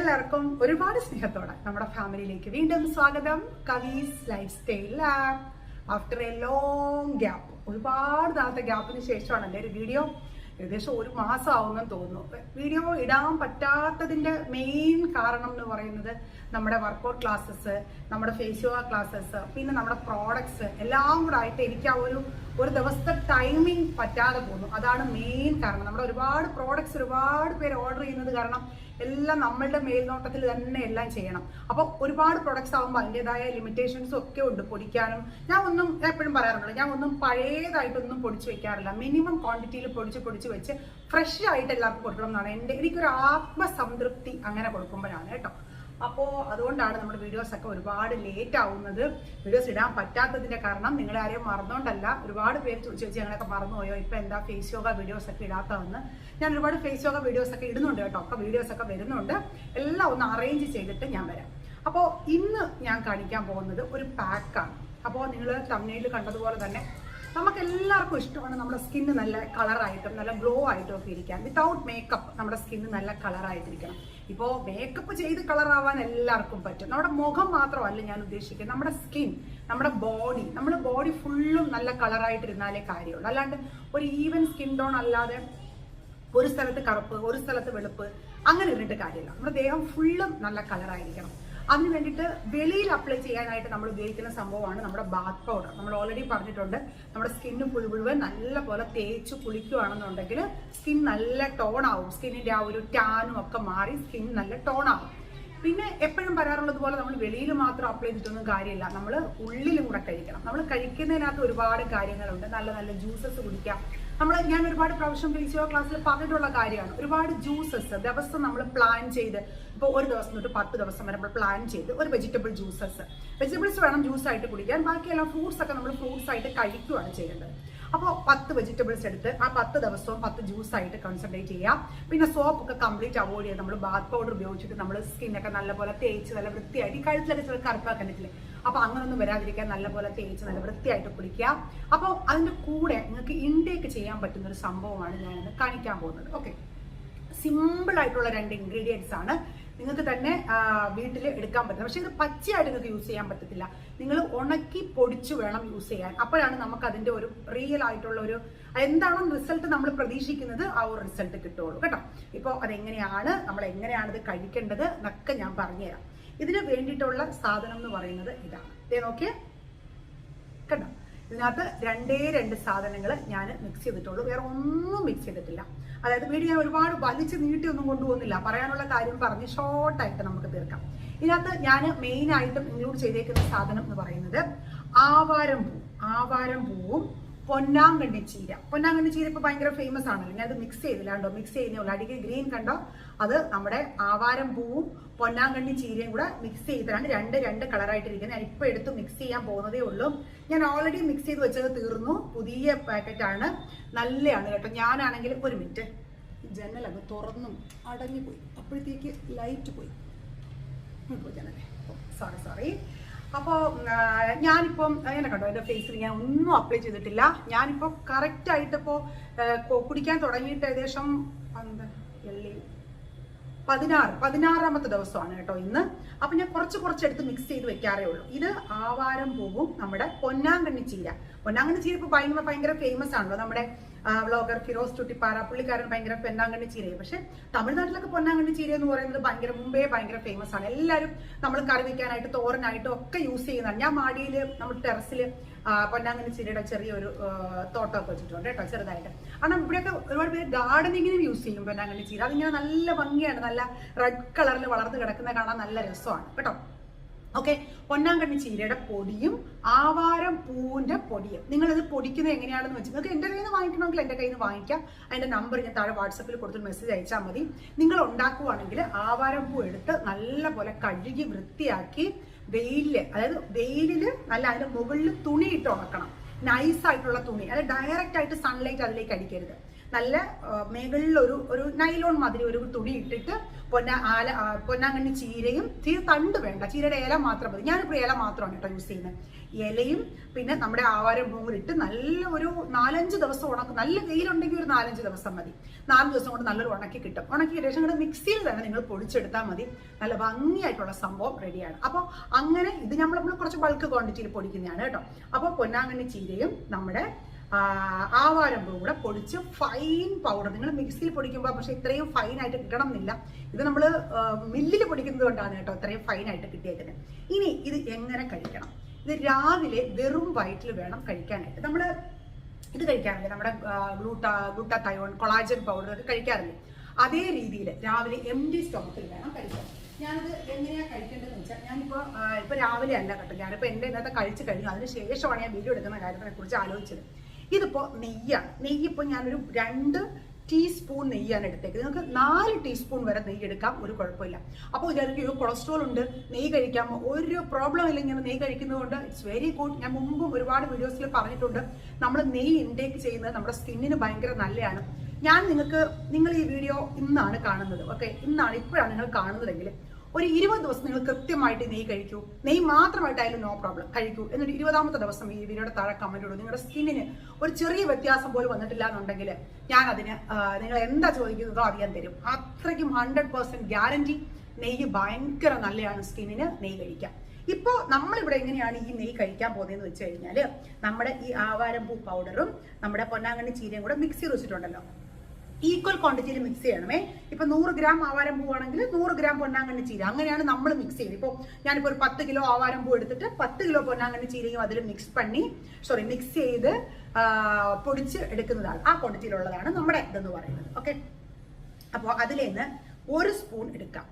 എല്ലാവർക്കും ഒരുപാട് സ്നേഹത്തോടെ നമ്മുടെ ഫാമിലിയിലേക്ക് വീണ്ടും സ്വാഗതം. Kavees lifestyle after a long gap ഒരുപാട് നാളത്തെ ഗ്യാപ്പിന് ശേഷമാണ് എന്റെ ഒരു വീഡിയോ ഏകദേശം ഒരു മാസം ആവുമെന്ന് തോന്നുന്നു. വീഡിയോ ഇടാൻ പറ്റാത്തതിന്റെ മെയിൻ കാരണം എന്ന് പറയുന്നത് നമ്മുടെ വർക്കൗട്ട് ക്ലാസ്സസ് നമ്മുടെ ഫേസ് യോഗ ക്ലാസ്സസ് പിന്നെ നമ്മുടെ പ്രോഡക്ട്സ് എല്ലാം കൂടെ ആയിട്ട് എനിക്ക് ആ ഒരു ഒരു ദിവസത്തെ ടൈമിംഗ് പറ്റാതെ പോകുന്നു. അതാണ് മെയിൻ കാരണം. നമ്മുടെ ഒരുപാട് പ്രോഡക്ട്സ് ഒരുപാട് പേര് ഓർഡർ ചെയ്യുന്നത് കാരണം എല്ലാം നമ്മളുടെ മേൽനോട്ടത്തിൽ തന്നെ എല്ലാം ചെയ്യണം. അപ്പോൾ ഒരുപാട് പ്രൊഡക്ട്സ് ആകുമ്പോൾ അതിന്റെതായ ലിമിറ്റേഷൻസും ഒക്കെ ഉണ്ട് പൊടിക്കാനും. ഞാൻ ഒന്നും എപ്പോഴും പറയാറുണ്ട് ഞാൻ ഒന്നും പഴയതായിട്ടൊന്നും പൊടിച്ച് വെക്കാറില്ല. മിനിമം ക്വാണ്ടിറ്റിയിൽ പൊടിച്ച് പൊടിച്ച് വെച്ച് ഫ്രഷ് ആയിട്ട് എല്ലാവർക്കും കൊടുക്കണം എന്നാണ് എന്റെ എനിക്കൊരു ആത്മസംതൃപ്തി അങ്ങനെ കൊടുക്കുമ്പോഴാണ് കേട്ടോ. അപ്പോൾ അതുകൊണ്ടാണ് നമ്മുടെ വീഡിയോസ് ഒക്കെ ഒരുപാട് ലേറ്റ് ആവുന്നത്. വീഡിയോസ് ഇടാൻ പറ്റാത്തതിന്റെ കാരണം നിങ്ങളെ ആരെയും മറന്നുകൊണ്ടല്ല ഒരുപാട് പേര് ചോദിച്ചു വെച്ച് ഞങ്ങളൊക്കെ മറന്നുപോയോ? ഇപ്പൊ എന്താ ഫേസ് യോഗ വീഡിയോസ് ഒക്കെ ഇടാത്തതെന്ന്? ഞാൻ ഒരുപാട് ഫേസ് യോഗ വീഡിയോസ് ഒക്കെ ഇടുന്നുണ്ട് കേട്ടോ. ഒക്കെ വീഡിയോസ് ഒക്കെ വരുന്നുണ്ട്. എല്ലാം ഒന്ന് അറേഞ്ച് ചെയ്തിട്ട് ഞാൻ വരാം. അപ്പോൾ ഇന്ന് ഞാൻ കാണിക്കാൻ പോകുന്നത് ഒരു പാക്കാണ് അപ്പോൾ നിങ്ങൾ തമിഴിൽ കണ്ടതുപോലെ തന്നെ നമുക്ക് എല്ലാവർക്കും ഇഷ്ടമാണ് നമ്മുടെ സ്കിന്ന് നല്ല കളറായിട്ടും നല്ല ഗ്ലോ ആയിട്ടും ഒക്കെ ഇരിക്കാൻ. വിത്തൗട്ട് മേക്കപ്പ് നമ്മുടെ സ്കിന്ന് നല്ല കളറായിട്ടിരിക്കണം ഇപ്പോൾ മേക്കപ്പ് ചെയ്ത് കളറാവാൻ എല്ലാവർക്കും പറ്റും. നമ്മുടെ മുഖം മാത്രമല്ല ഞാൻ ഉദ്ദേശിക്കുന്നത്. നമ്മുടെ സ്കിൻ നമ്മുടെ ബോഡി നമ്മുടെ ബോഡി ഫുള്ളും നല്ല കളറായിട്ടിരുന്നാലേ കാര്യമുള്ളൂ. അല്ലാണ്ട് ഒരു ഈവൻ സ്കിൻ ടോൺ അല്ലാതെ ഒരു സ്ഥലത്ത് കറുപ്പ് ഒരു സ്ഥലത്ത് വെളുപ്പ് അങ്ങനെ ഇരുന്നിട്ട് കാര്യമില്ല. നമ്മുടെ ദേഹം ഫുള്ളും നല്ല കളറായിരിക്കണം അതിന് വേണ്ടിയിട്ട് വെളിയിൽ അപ്ലൈ ചെയ്യാനായിട്ട് നമ്മൾ ഉപയോഗിക്കുന്ന സംഭവമാണ് നമ്മുടെ ബാത്ത് പൗഡർ നമ്മൾ ഓൾറെഡി പറഞ്ഞിട്ടുണ്ട് നമ്മുടെ സ്കിന്ന് മുഴുവൻ നല്ല പോലെ തേച്ച് കുളിക്കുകയാണെന്നുണ്ടെങ്കിൽ സ്കിൻ നല്ല ടോൺ ആവും. സ്കിന്നിന്റെ ആ ഒരു ടാനും ഒക്കെ മാറി സ്കിൻ നല്ല ടോൺ ആവും. പിന്നെ എപ്പോഴും പറയാറുള്ളത് പോലെ നമ്മൾ വെളിയിൽ മാത്രം അപ്ലൈ ചെയ്തിട്ടൊന്നും കാര്യമില്ല. നമ്മൾ ഉള്ളിലും കൂടെ കഴിക്കണം. നമ്മൾ കഴിക്കുന്നതിനകത്ത് ഒരുപാട് കാര്യങ്ങളുണ്ട്. നല്ല നല്ല ജ്യൂസസ് കുടിക്കാം. നമ്മൾ ഞാൻ ഒരുപാട് പ്രൊഫഷണൽ ഫിസിയോ ക്ലാസ്സിൽ പറഞ്ഞിട്ടുള്ള കാര്യമാണ്. ഒരുപാട് ജ്യൂസസ് ദിവസം നമ്മൾ പ്ലാൻ ചെയ്ത് ഇപ്പോൾ ഒരു ദിവസം തൊട്ട് പത്ത് ദിവസം വരെ നമ്മൾ പ്ലാൻ ചെയ്ത് ഒരു വെജിറ്റബിൾ ജ്യൂസസ് വെജിറ്റബിൾസ് വേണം ജ്യൂസ് ആയിട്ട് കുടിക്കാൻ ബാക്കിയെല്ലാം ഫ്രൂട്ട്സ് ഒക്കെ നമ്മൾ ഫ്രൂട്ട്സ് ആയിട്ട് കഴിക്കുകയാണ് ചെയ്യേണ്ടത്. അപ്പോൾ പത്ത് വെജിറ്റബിൾസ് എടുത്ത് ആ പത്ത് ദിവസവും പത്ത് ജ്യൂസ് ആയിട്ട് കോൺസെൻട്രേറ്റ് ചെയ്യാം. പിന്നെ സോപ്പ് ഒക്കെ കംപ്ലീറ്റ് അവോയ്ഡ് ചെയ്യാം. നമ്മൾ ബാത്ത് പൗഡർ ഉപയോഗിച്ചിട്ട് നമ്മൾ സ്കിന്നൊക്കെ നല്ലപോലെ തേച്ച് നല്ല വൃത്തിയായിട്ട് ഈ കഴുത്തിലൊക്കെ ചില കറുപ്പാക്കണ്ടിട്ടില്ലേ അപ്പോൾ അങ്ങനൊന്നും വരാതിരിക്കാൻ നല്ലപോലെ തേച്ച് നല്ല വൃത്തിയായിട്ട് കുടിക്കുക അപ്പോൾ അതിന്റെ കൂടെ നിങ്ങൾക്ക് ഇൻടേക്ക് ചെയ്യാൻ പറ്റുന്ന ഒരു സംഭവമാണ് ഞാനിന്ന് കാണിക്കാൻ പോകുന്നത്. ഓക്കെ സിമ്പിൾ ആയിട്ടുള്ള രണ്ട് ഇൻഗ്രീഡിയൻസ് ആണ് നിങ്ങൾക്ക് തന്നെ വീട്ടിൽ എടുക്കാൻ പറ്റും പക്ഷേ ഇത് പച്ചയായിട്ട് നിങ്ങൾക്ക് യൂസ് ചെയ്യാൻ പറ്റത്തില്ല. നിങ്ങൾ ഉണക്കി പൊടിച്ച് വേണം യൂസ് ചെയ്യാൻ. അപ്പോഴാണ് നമുക്ക് അതിന്റെ ഒരു റിയൽ ആയിട്ടുള്ള ഒരു എന്താണോ റിസൾട്ട് നമ്മൾ പ്രതീക്ഷിക്കുന്നത് ആ ഒരു റിസൾട്ട് കിട്ടുള്ളൂ കേട്ടോ? ഇപ്പോൾ അതെങ്ങനെയാണ് നമ്മൾ എങ്ങനെയാണ് ഇത് കഴിക്കേണ്ടത് എന്നൊക്കെ ഞാൻ പറഞ്ഞുതരാം. ഇതിന് വേണ്ടിയിട്ടുള്ള സാധനം എന്ന് പറയുന്നത് ഇതാണ്. ഇതേ നോക്കിയേ. കണ്ടോ? ഇതിനകത്ത് രണ്ടേ രണ്ട് സാധനങ്ങൾ ഞാൻ മിക്സ് ചെയ്തിട്ടുള്ളൂ. വേറെ ഒന്നും മിക്സ് ചെയ്തിട്ടില്ല. അതായത് വീഡിയോ ഞാൻ ഒരുപാട് വലിച്ച് നീട്ടിയൊന്നും കൊണ്ടുപോകുന്നില്ല. പറയാനുള്ള കാര്യം പറഞ്ഞ് ഷോർട്ടായിട്ട് നമുക്ക് തീർക്കാം. ഇതിനകത്ത് ഞാൻ മെയിൻ ആയിട്ടും ഇൻക്ലൂഡ് ചെയ്തേക്കുന്ന സാധനം എന്ന് പറയുന്നത് ആവാരം പൂ ആവാരം പൂവും പൊന്നാങ്കണ്ണി ചീര. പൊന്നാങ്കണ്ണി ചീര ഇപ്പൊ ഭയങ്കര ഫേമസ് ആണല്ലോ. ഞാൻ അത് മിക്സ് ചെയ്തില്ല കണ്ടോ? മിക്സ് ചെയ്യുന്നേ അടിക്ക് ഗ്രീൻ കണ്ടോ? അത് നമ്മുടെ ആവാരം പൂവും പൊന്നാങ്കണ്ണി ചീരയും കൂടെ മിക്സ് ചെയ്തിട്ടാണ് രണ്ട് രണ്ട് കളറായിട്ടിരിക്കുന്നത് ഞാൻ ഇപ്പൊ എടുത്ത് മിക്സ് ചെയ്യാൻ പോകുന്നതേ ഉള്ളൂ. ഞാൻ ഓൾറെഡി മിക്സ് ചെയ്ത് വെച്ചത് തീർന്നു. പുതിയ പാക്കറ്റ് ആണ്. നല്ലതാണ് കേട്ടോ. ഞാനാണെങ്കിൽ ഒരു മിനിറ്റ് ജനലങ്ങ് തുറന്നും അടഞ്ഞു പോയി അപ്പോഴത്തേക്ക് ലൈറ്റ് പോയി. ജനലേ. സോറി സോറി അപ്പോൾ ഞാനിപ്പം അങ്ങനെ കണ്ടോ എന്റെ ഫേസിൽ ഞാൻ ഒന്നും അപ്ലൈ ചെയ്തിട്ടില്ല. ഞാനിപ്പോൾ കറക്റ്റായിട്ടിപ്പോൾ കുടിക്കാൻ തുടങ്ങിയിട്ട് ഏകദേശം പന്ത് വെള്ളി പതിനാറ് പതിനാറാമത്തെ ദിവസമാണ് കേട്ടോ ഇന്ന്. അപ്പൊ ഞാൻ കുറച്ച് കുറച്ചെടുത്ത് മിക്സ് ചെയ്ത് വെക്കാറേ ഉള്ളൂ. ഇത് ആവാരം പോകും നമ്മുടെ പൊന്നാങ്കണ്ണി ചീര. പൊന്നാങ്കണ്ണി ചീര ഇപ്പൊ ഭയങ്കര ഭയങ്കര ഫേമസ് ആണല്ലോ. നമ്മുടെ വ്ളോഗർ ഫിറോസ് ചുട്ടിപ്പാറ പുള്ളിക്കാരൻ ഭയങ്കര പൊന്നാങ്കണ്ണി ചീരയെ. പക്ഷെ തമിഴ്നാട്ടിലൊക്കെ പൊന്നാങ്കണ്ണി ചീര എന്ന് പറയുന്നത് ഭയങ്കര മുമ്പേ ഭയങ്കര ഫേമസ് ആണ്. എല്ലാവരും നമ്മൾ കറി വെക്കാനായിട്ട് തോരനായിട്ടും ഒക്കെ യൂസ് ചെയ്യുന്നതാണ്. ഞാൻ മാടിയിൽ നമ്മൾ ടെറസിൽ പൊന്നാങ്കണ്ണി ചീരയുടെ ചെറിയൊരു തോട്ടമൊക്കെ വെച്ചിട്ടുണ്ട് കേട്ടോ ചെറുതായിട്ട്. കാരണം ഇവിടെയൊക്കെ ഒരുപാട് പേര് ഗാർഡനിങ്ങിനും യൂസ് ചെയ്യും. പൊന്നാങ്കണ്ണി ചീര അതിങ്ങനെ നല്ല ഭംഗിയാണ് നല്ല റെഡ് കളറിൽ വളർന്ന് കിടക്കുന്ന കാണാൻ നല്ല രസമാണ്. കേട്ടോ? ഓക്കെ പൊന്നാങ്കണ്ണി ചീരയുടെ പൊടിയും ആവാരം പൂവിന്റെ പൊടിയും. നിങ്ങൾ ഇത് പൊടിക്കുന്നത് എങ്ങനെയാണെന്ന് വെച്ചാൽ നിങ്ങൾക്ക് എന്റെ കയ്യിൽ നിന്ന് വാങ്ങിക്കണമെങ്കിൽ എന്റെ കയ്യിൽ നിന്ന് വാങ്ങിക്കാം. അതിന്റെ നമ്പർ ഞാൻ താഴെ വാട്സപ്പിൽ കൊടുത്ത് മെസ്സേജ് അയച്ചാൽ മതി. നിങ്ങൾ ഉണ്ടാക്കുവാണെങ്കിൽ ആവാരം പൂ എടുത്ത് നല്ല പോലെ കഴുകി വൃത്തിയാക്കി വെയിലിൽ അതായത് വെയിലിൽ നല്ല അതിന്റെ മുകളിൽ തുണി ഇട്ട് ഉണക്കണം. നൈസ് ആയിട്ടുള്ള തുണി. അതായത് ഡയറക്റ്റ് ആയിട്ട് സൺലൈറ്റ് അതിലേക്ക് അടിക്കരുത്. നല്ല മേകളിൽ ഒരു ഒരു നൈലോൺ മാതിരി ഒരു തുണി ഇട്ടിട്ട് പൊന്ന ആല പൊന്നാങ്കണ്ണി ചീരയും ചീര തണ്ട് വേണ്ട. ചീരയുടെ ഇല മാത്രം മതി. ഞാനിപ്പോൾ ഇല മാത്രമാണ് കേട്ടോ യൂസ് ചെയ്യുന്നത് ഇലയും പിന്നെ നമ്മുടെ ആവാരം പൂവിലിട്ട് നല്ല ഒരു നാലഞ്ച് ദിവസം ഉണക്കും നല്ല വെയിലുണ്ടെങ്കിൽ ഒരു നാലഞ്ച് ദിവസം മതി. നാല് ദിവസം കൊണ്ട് നല്ലൊരു ഉണക്കി കിട്ടും. ഉണക്കി ശേഷം കൂടെ മിക്സിയിൽ തന്നെ നിങ്ങൾ പൊടിച്ചെടുത്താൽ മതി. നല്ല ഭംഗിയായിട്ടുള്ള സംഭവം റെഡിയാണ് അപ്പോൾ അങ്ങനെ ഇത് നമ്മൾ നമ്മൾ കുറച്ച് ബൾക്ക് ക്വാണ്ടിറ്റിയിൽ പൊടിക്കുന്നതാണ് കേട്ടോ. അപ്പോൾ പൊന്നാങ്കണ്ണി ചീരയും നമ്മുടെ ആ, ആവാരം പൂ കൂടെ പൊടിച്ച് ഫൈൻ പൗഡർ നിങ്ങൾ മിക്സിയിൽ പൊടിക്കുമ്പോൾ പക്ഷേ ഇത്രയും ഫൈൻ ആയിട്ട് കിട്ടണം എന്നില്ല ഇത് നമ്മൾ മില്ലിൽ പൊടിക്കുന്നത് കൊണ്ടാണ് കേട്ടോ ഇത്രയും ഫൈൻ ആയിട്ട് കിട്ടിയേക്കുന്നത് ഇനി ഇത് എങ്ങനെ കഴിക്കണം? ഇത് രാവിലെ വെറും വയറ്റിൽ വേണം കഴിക്കാനായിട്ട്. നമ്മൾ ഇത് കഴിക്കാറില്ലേ? നമ്മുടെ ഗ്ലൂട്ടാ തയോൺ കൊളാജൻ പൗഡർ ഒക്കെ കഴിക്കാറില്ലേ? അതേ രീതിയിൽ രാവിലെ എം ഡി സ്റ്റോമക്കിൽ വേണം കഴിക്കാൻ. ഞാനത് എങ്ങനെയാണ് കഴിക്കേണ്ടതെന്ന് വെച്ചാൽ ഞാനിപ്പോൾ ഇപ്പോൾ രാവിലെ അല്ല കേട്ടോ. ഞാനിപ്പോൾ എന്റെ ഇന്നത്തെ കഴിച്ച് കഴിഞ്ഞു. അതിന് ശേഷമാണ് ഞാൻ വീഡിയോ എടുക്കുന്ന കാര്യത്തിനെ കുറിച്ച് ആലോചിച്ചത്. ഇതിപ്പോൾ നെയ്യാണ്. നെയ്യ് ഇപ്പോൾ ഞാനൊരു രണ്ട് ടീസ്പൂൺ നെയ്യാണ് എടുത്തേക്കുന്നത്. നിങ്ങൾക്ക് നാല് ടീസ്പൂൺ വരെ നെയ്യ് എടുക്കാം ഒരു കുഴപ്പമില്ല. അപ്പോൾ ഇതായിരിക്കും ഒരു കൊളസ്ട്രോൾ ഉണ്ട് നെയ്യ് കഴിക്കാമോ ഒരു പ്രോബ്ലം ഇല്ല ഇങ്ങനെ നെയ്യ് കഴിക്കുന്നതുകൊണ്ട്. ഇറ്റ്സ് വെരി ഗുഡ് ഞാൻ മുമ്പും ഒരുപാട് വീഡിയോസിൽ പറഞ്ഞിട്ടുണ്ട്. നമ്മൾ നെയ്യ് ഇൻടേക്ക് ചെയ്യുന്നത് നമ്മുടെ സ്കിന്നിന് ഭയങ്കര നല്ലതാണ്. ഞാൻ നിങ്ങൾക്ക് നിങ്ങൾ ഈ വീഡിയോ ഇന്നാണ് കാണുന്നത് ഓക്കെ ഇന്നാണ് ഇപ്പോഴാണ് നിങ്ങൾ കാണുന്നതെങ്കിൽ ഒരു ഇരുപത് ദിവസം നിങ്ങൾ കൃത്യമായിട്ട് നെയ് കഴിക്കൂ. നെയ്യ് മാത്രമായിട്ടായാലും നോ പ്രോബ്ലം കഴിക്കൂ. എന്നിട്ട് ഇരുപതാമത്തെ ദിവസം ഈ വീഡിയോയുടെ താഴെ കമന്റ് ഇടും. നിങ്ങളുടെ സ്കിന്നിന് ഒരു ചെറിയ വ്യത്യാസം പോലും വന്നിട്ടില്ല എന്നുണ്ടെങ്കിൽ ഞാൻ അതിന് നിങ്ങൾ എന്താ ചോദിക്കുന്നതോ അത് ഞാൻ തരും. അത്രയ്ക്കും ഹൺഡ്രഡ് പെർസെന്റ് ഗ്യാരണ്ടി നെയ്യ് ഭയങ്കര നല്ലതാണ് സ്കിന്നിന് നെയ്യ് കഴിക്കാം ഇപ്പോൾ നമ്മളിവിടെ എങ്ങനെയാണ് ഈ നെയ്യ് കഴിക്കാൻ പോകുന്നതെന്ന് വെച്ച് കഴിഞ്ഞാൽ നമ്മുടെ ഈ ആവാരം പൂ പൗഡറും നമ്മുടെ പൊന്നാങ്കണ്ണി ചീരയും കൂടെ മിക്സ് ചെയ്ത് വെച്ചിട്ടുണ്ടല്ലോ. ഈക്വൽ ക്വാണ്ടിറ്റിയിൽ മിക്സ് ചെയ്യണമേ. ഇപ്പൊ നൂറ് ഗ്രാം ആവാരം പൂവാണെങ്കിൽ നൂറ് ഗ്രാം പൊന്നാങ്കണ്ണി ചീര. അങ്ങനെയാണ് നമ്മൾ മിക്സ് ചെയ്യുന്നത്. ഇപ്പോൾ ഞാനിപ്പോൾ ഒരു പത്ത് കിലോ ആവാരം പൂ എടുത്തിട്ട് പത്ത് കിലോ പൊന്നാങ്കണ്ണി ചീരയും അതിൽ മിക്സ് പണി സോറി മിക്സ് ചെയ്ത് പൊടിച്ച് എടുക്കുന്നതാണ്. ആ ക്വാണ്ടിറ്റിയിലുള്ളതാണ് നമ്മുടെ ഇതെന്ന് പറയുന്നത്. ഓക്കെ അപ്പോൾ അതിലേന്ന് ഒരു സ്പൂൺ എടുക്കാം.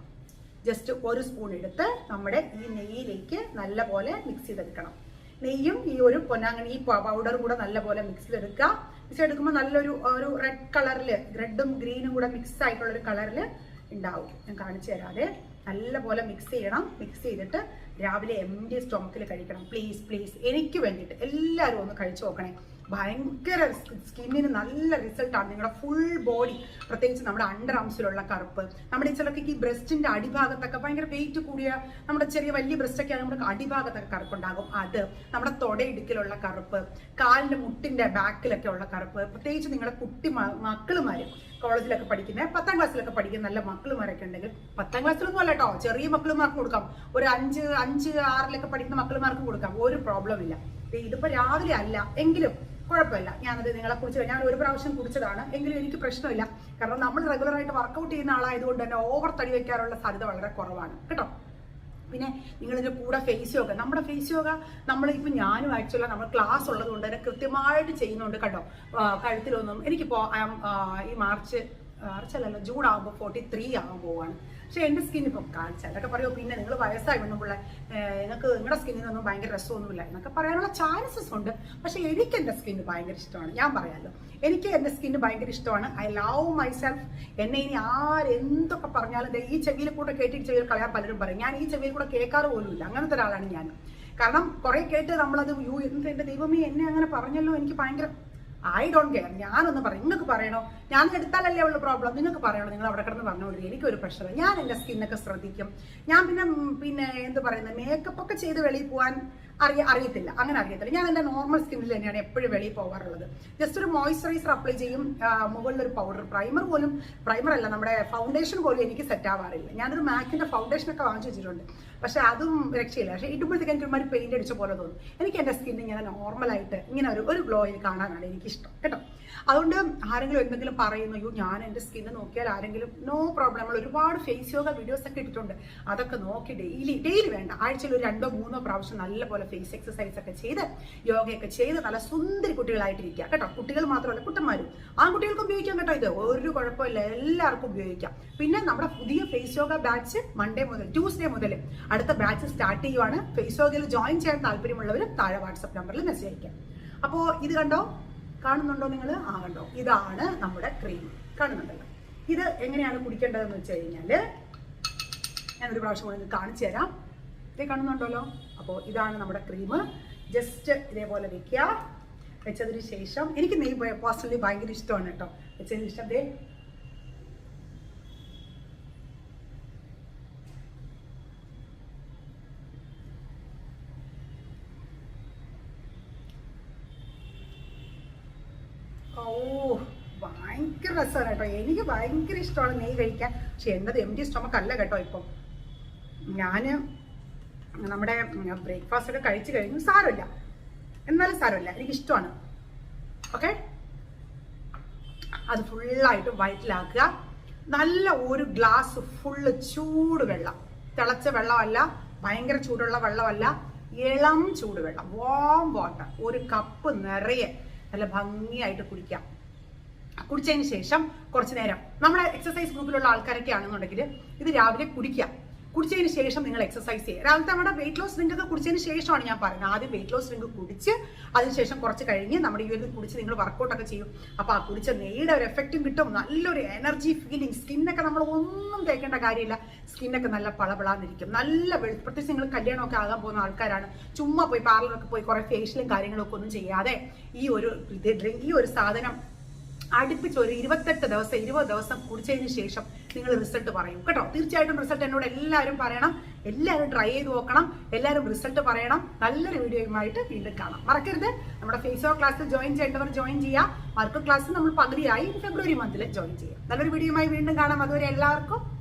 ജസ്റ്റ് ഒരു സ്പൂൺ എടുത്ത് നമ്മുടെ ഈ നെയ്യിലേക്ക് നല്ല പോലെ മിക്സ് ചെയ്തെടുക്കണം. നെയ്യും ഈ ഒരു പൊന്നാങ്കണ്ണി ഈ പൗഡറും കൂടെ നല്ല പോലെ മിക്സ് ചെയ്തെടുക്കുക. മിക്സ് എടുക്കുമ്പോൾ നല്ലൊരു ഒരു റെഡ് കളറിൽ റെഡും ഗ്രീനും കൂടെ മിക്സ് ആയിട്ടുള്ള ഒരു കളറിൽ ഉണ്ടാവും ഞാൻ കാണിച്ചു തരാതെ. നല്ലപോലെ മിക്സ് ചെയ്യണം. മിക്സ് ചെയ്തിട്ട് രാവിലെ എം ഡി കഴിക്കണം. പ്ലീസ് പ്ലീസ് എനിക്ക് വേണ്ടിയിട്ട് എല്ലാവരും ഒന്ന് കഴിച്ചു നോക്കണേ. ഭയങ്കര സ്കിന്നിന് നല്ല റിസൾട്ടാണ് നിങ്ങളുടെ ഫുൾ ബോഡി പ്രത്യേകിച്ച് നമ്മുടെ അണ്ടർ ആംസിലുള്ള കറുപ്പ് നമ്മുടെ ചിലർക്ക് ഈ ബ്രസ്റ്റിന്റെ അടിഭാഗത്തൊക്കെ ഭയങ്കര വെയിറ്റ് കൂടിയ നമ്മുടെ ചെറിയ വലിയ ബ്രസ്റ്റൊക്കെ ആണെങ്കിൽ നമ്മുടെ അടിഭാഗത്തൊക്കെ കറുപ്പുണ്ടാകും. അത് നമ്മുടെ തൊടയിടുക്കിലുള്ള കറുപ്പ് കാലിന്റെ മുട്ടിന്റെ ബാക്കിലൊക്കെ ഉള്ള കറുപ്പ് പ്രത്യേകിച്ച് നിങ്ങളുടെ കുട്ടി മക്കളുമാര് കോളേജിലൊക്കെ പഠിക്കുന്ന പത്താം ക്ലാസ്സിലൊക്കെ പഠിക്കുന്ന നല്ല മക്കളുമാരൊക്കെ ഉണ്ടെങ്കിൽ പത്താം ക്ലാസ്സിലൊന്നും അല്ല കേട്ടോ ചെറിയ മക്കളുമാർക്ക് കൊടുക്കാം. ഒരു അഞ്ച് അഞ്ച് ആറിലൊക്കെ പഠിക്കുന്ന മക്കളുമാർക്ക് കൊടുക്കാം. ഒരു പ്രോബ്ലം ഇല്ല. ഇതിപ്പോ രാവിലെ അല്ല എങ്കിലും കുഴപ്പമില്ല. ഞാനത് നിങ്ങളെ കുറിച്ച് ഞാൻ ഒരു പ്രാവശ്യം കുടിച്ചതാണ് എങ്കിലും എനിക്ക് പ്രശ്നമില്ല. കാരണം നമ്മൾ റെഗുലറായിട്ട് വർക്കൗട്ട് ചെയ്യുന്ന ആളായതുകൊണ്ട് തന്നെ ഓവർ തടി വെക്കാനുള്ള സാധ്യത വളരെ കുറവാണ്. കേട്ടോ? പിന്നെ നിങ്ങളിതിന്റെ കൂടെ ഫേസ് യോഗ നമ്മുടെ ഫേസ് യോഗ നമ്മൾ ഇപ്പം ഞാനും ആക്ച്വലി നമ്മൾ ക്ലാസ് ഉള്ളത് കൊണ്ട് തന്നെ കൃത്യമായിട്ട് ചെയ്യുന്നുണ്ട് കേട്ടോ. കഴുത്തിലൊന്നും. എനിക്കിപ്പോൾ ഈ മാർച്ച് മാർച്ച് അല്ലല്ലോ ജൂൺ ആകുമ്പോൾ ഫോർട്ടി ത്രീ ആകാൻ പോവാണ്. പക്ഷെ എന്റെ സ്കിൻ ഇപ്പം കാണിച്ചാൽ എന്നൊക്കെ പറയുമോ പിന്നെ നിങ്ങൾ വയസ്സായി വണ്ണുമ്പോൾ നിങ്ങൾക്ക് നിങ്ങളുടെ സ്കിന്നിനൊന്നും ഭയങ്കര രസമൊന്നുമില്ല എന്നൊക്കെ പറയാനുള്ള ചാൻസസ് ഉണ്ട്. പക്ഷെ എനിക്ക് എന്റെ സ്കിന്ന് ഭയങ്കര ഇഷ്ടമാണ്. ഞാൻ പറയാമല്ലോ എനിക്ക് എന്റെ സ്കിന്ന് ഭയങ്കര ഇഷ്ടമാണ്. ഐ ലവ് മൈസെൽഫ് എന്നെ ഇനി ആരെന്തൊക്കെ പറഞ്ഞാലും ഈ ചെവിയിൽ കൂടെ കേട്ടി ചെവിയിൽ കളയാൻ പലരും പറയും. ഞാൻ ഈ ചെവിയിൽ കൂടെ കേൾക്കാറ് പോലും ഇല്ല. അങ്ങനത്തെ ഒരാളാണ് ഞാൻ. കാരണം കുറെ കേട്ട് നമ്മളത് യൂ എന്ത് എന്റെ ദൈവമേ എന്നെ അങ്ങനെ പറഞ്ഞല്ലോ എനിക്ക് ഭയങ്കര ഐ ഡോണ്ട് കെയർ ഞാനൊന്ന് പറയും. നിങ്ങൾക്ക് പറയണോ? ഞാൻ എടുത്താലല്ലേ ഉള്ള പ്രോബ്ലം നിങ്ങൾക്ക് പറയണോ? നിങ്ങൾ അവിടെ കിടന്ന് പറഞ്ഞോളൂ. എനിക്കൊരു പ്രഷർ ഞാൻ എന്റെ സ്കിന്നൊക്കെ ശ്രദ്ധിക്കും. ഞാൻ പിന്നെ പിന്നെ എന്ത് പറയുന്നത് മേക്കപ്പ് ഒക്കെ ചെയ്ത് വെളിയിൽ പോകാൻ അറിയ അറിയത്തില്ല. അങ്ങനെ അറിയത്തില്ല. ഞാൻ എന്റെ നോർമൽ സ്കിന്നിൽ തന്നെയാണ് എപ്പോഴും വെളിയിൽ പോകാറുള്ളത് ജസ്റ്റ് ഒരു മോയ്സ്ചറൈസർ അപ്ലൈ ചെയ്യും. മുകളിൽ ഒരു പൗഡർ പ്രൈമർ പോലും പ്രൈമർ അല്ല നമ്മുടെ ഫൗണ്ടേഷൻ പോലും എനിക്ക് സെറ്റ് ആവാറില്ല. ഞാനൊരു മാക്കിന്റെ ഫൗണ്ടേഷൻ ഒക്കെ വാങ്ങിച്ചു വെച്ചിട്ടുണ്ട്. പക്ഷെ അതും രക്ഷയില്ല. പക്ഷെ ഇടുമ്പോഴത്തേക്ക് എനിക്ക് ഒരുമാതിരി പെയിന്റ് അടിച്ച പോലെ തോന്നും. എനിക്ക് എന്റെ സ്കിൻ ഇങ്ങനെ നോർമലായിട്ട് ഇങ്ങനെ ഒരു ഒരു ഗ്ലോയിൽ കാണാനാണ് എനിക്കിഷ്ടം. കേട്ടോ? അതുകൊണ്ട് ആരെങ്കിലും എന്തെങ്കിലും പറയുന്നു അയ്യോ ഞാൻ എന്റെ സ്കിന്ന് നോക്കിയാൽ ആരെങ്കിലും നോ പ്രോബ്ലം നമ്മൾ ഒരുപാട് ഫേസ് യോഗ വീഡിയോസ് ഒക്കെ ഇട്ടിട്ടുണ്ട്. അതൊക്കെ നോക്കി ഡെയിലി ഡെയിലി വേണ്ട. ആഴ്ചയിൽ ഒരു രണ്ടോ മൂന്നോ പ്രാവശ്യം നല്ലപോലെ ഫേസ് എക്സസൈസ് ഒക്കെ ചെയ്ത് യോഗയൊക്കെ ചെയ്ത് നല്ല സുന്ദരി കുട്ടികളായിട്ടിരിക്കുക. കേട്ടോ? കുട്ടികൾ മാത്രമല്ല കുട്ടന്മാരും. ആൺകുട്ടികൾക്ക് ഉപയോഗിക്കാം കേട്ടോ ഇത്. ഒരു കുഴപ്പമില്ല. എല്ലാവർക്കും ഉപയോഗിക്കാം. പിന്നെ നമ്മുടെ പുതിയ ഫേസ് യോഗ ബാച്ച് മൺഡേ മുതൽ ട്യൂസ്ഡേ മുതൽ അടുത്ത ബാച്ച് സ്റ്റാർട്ട് ചെയ്യുവാണ്. ഫേസ്ബുക്കിൽ ജോയിൻ ചെയ്യാൻ താല്പര്യമുള്ളവർ താഴെ വാട്സപ്പ് നമ്പറിൽ മെസ്സേജ് അയക്കാം അപ്പോൾ ഇത് കണ്ടോ? കാണുന്നുണ്ടോ നിങ്ങൾ ആ കണ്ടോ. ഇതാണ് നമ്മുടെ ക്രീം കാണുന്നുണ്ടല്ലോ. ഇത് എങ്ങനെയാണ് കുടിക്കേണ്ടതെന്ന് വെച്ച് കഴിഞ്ഞാൽ ഞാനൊരു പ്രാവശ്യം നിങ്ങൾക്ക് കാണിച്ചു തരാം. ഇത് കാണുന്നുണ്ടല്ലോ. അപ്പോൾ ഇതാണ് നമ്മുടെ ക്രീം ജസ്റ്റ് ഇതേപോലെ വെക്കുക. വെച്ചതിന് ശേഷം എനിക്ക് നെയ് പേഴ്സണലി ഭയങ്കര ഇഷ്ടമാണ് കേട്ടോ. വെച്ചതിന് ശേഷം ദേ ഓ ഭയങ്കര രസമാണ് കേട്ടോ. എനിക്ക് ഭയങ്കര ഇഷ്ടമാണ് നെയ്യ് കഴിക്കാൻ. പക്ഷെ എന്നത് എം ടി സ്റ്റൊമക്ക് അല്ല കേട്ടോ ഇപ്പം. ഞാൻ നമ്മുടെ ബ്രേക്ക്ഫാസ്റ്റ് ഒക്കെ കഴിച്ചു കഴിഞ്ഞു. സാരമില്ല. എന്നാലും സാരമില്ല. എനിക്ക് ഇഷ്ടമാണ്. ഓക്കെ അത് ഫുള്ളായിട്ട് വയറ്റിലാക്കുക. നല്ല ഒരു ഗ്ലാസ് ഫുള്ള് ചൂട് വെള്ളം. തിളച്ച വെള്ളമല്ല ഭയങ്കര ചൂടുള്ള വെള്ളമല്ല ഇളം ചൂടുവെള്ളം വാം വാട്ടർ ഒരു കപ്പ് നിറയെ. നല്ല ഭംഗിയായിട്ട് കുടിക്കാം കുടിച്ചതിന് ശേഷം കുറച്ച് നേരം നമ്മുടെ എക്സസൈസ് ഗ്രൂപ്പിലുള്ള ആൾക്കാരൊക്കെ ആണെന്നുണ്ടെങ്കിൽ ഇത് രാവിലെ കുടിക്കാം. കുടിച്ചതിന് ശേഷം നിങ്ങൾ എക്സസൈസ് ചെയ്യുക. രാവിലത്തെ നമ്മുടെ വെയിറ്റ് ലോസ് ഡ്രിങ്ക് കുടിച്ചതിന് ശേഷമാണ് ഞാൻ പറയുന്നത്. ആദ്യം വെയിറ്റ് ലോസ് ഡ്രിങ്ക് കുടിച്ച് അതിനുശേഷം കുറച്ച് കഴിഞ്ഞ് നമ്മുടെ ഈ ഒരു കുടിച്ച് നിങ്ങൾ വർക്കൗട്ടൊക്കെ ചെയ്യും. അപ്പോൾ ആ കുടിച്ച നെയ്യുടെ ഒരു എഫക്റ്റും കിട്ടും. നല്ലൊരു എനർജി ഫീലിംഗ് സ്കിന്നൊക്കെ നമ്മൾ ഒന്നും തേക്കേണ്ട കാര്യമില്ല. സ്കിന്നൊക്കെ നല്ല പളപളാന്നിരിക്കും. നല്ല വെളുത്ത് പ്രത്യേകിച്ച് നിങ്ങൾ കല്യാണമൊക്കെ ആകാൻ പോകുന്ന ആൾക്കാരാണ്. ചുമ്മാ പോയി പാർലറൊക്കെ പോയി കുറേ ഫേഷ്യലും കാര്യങ്ങളൊക്കെ ഒന്നും ചെയ്യാതെ ഈ ഒരു ഇത് drink- ഈ ഒരു സാധനം അടുപ്പിച്ച് ഒരു ഇരുപത്തെട്ട് ദിവസം ഇരുപത് ദിവസം കുടിച്ചതിന് ശേഷം നിങ്ങൾ റിസൾട്ട് പറയും. കേട്ടോ? തീർച്ചയായിട്ടും റിസൾട്ട് എന്നോട് എല്ലാവരും പറയണം. എല്ലാവരും ട്രൈ ചെയ്ത് നോക്കണം. എല്ലാവരും റിസൾട്ട് പറയണം. നല്ലൊരു വീഡിയോയുമായിട്ട് വീണ്ടും കാണാം. മറക്കരുത്. നമ്മുടെ ഫേസ്ബുക്ക് ക്ലാസ് ജോയിൻ ചെയ്യേണ്ടവർ ജോയിൻ ചെയ്യാം വർക്ക് ക്ലാസ് നമ്മൾ പകുതിയായി ഫെബ്രുവരി മന്തിൽ ജോയിൻ ചെയ്യാം. നല്ലൊരു വീഡിയോയുമായി വീണ്ടും കാണാം. അതുവരെ എല്ലാവർക്കും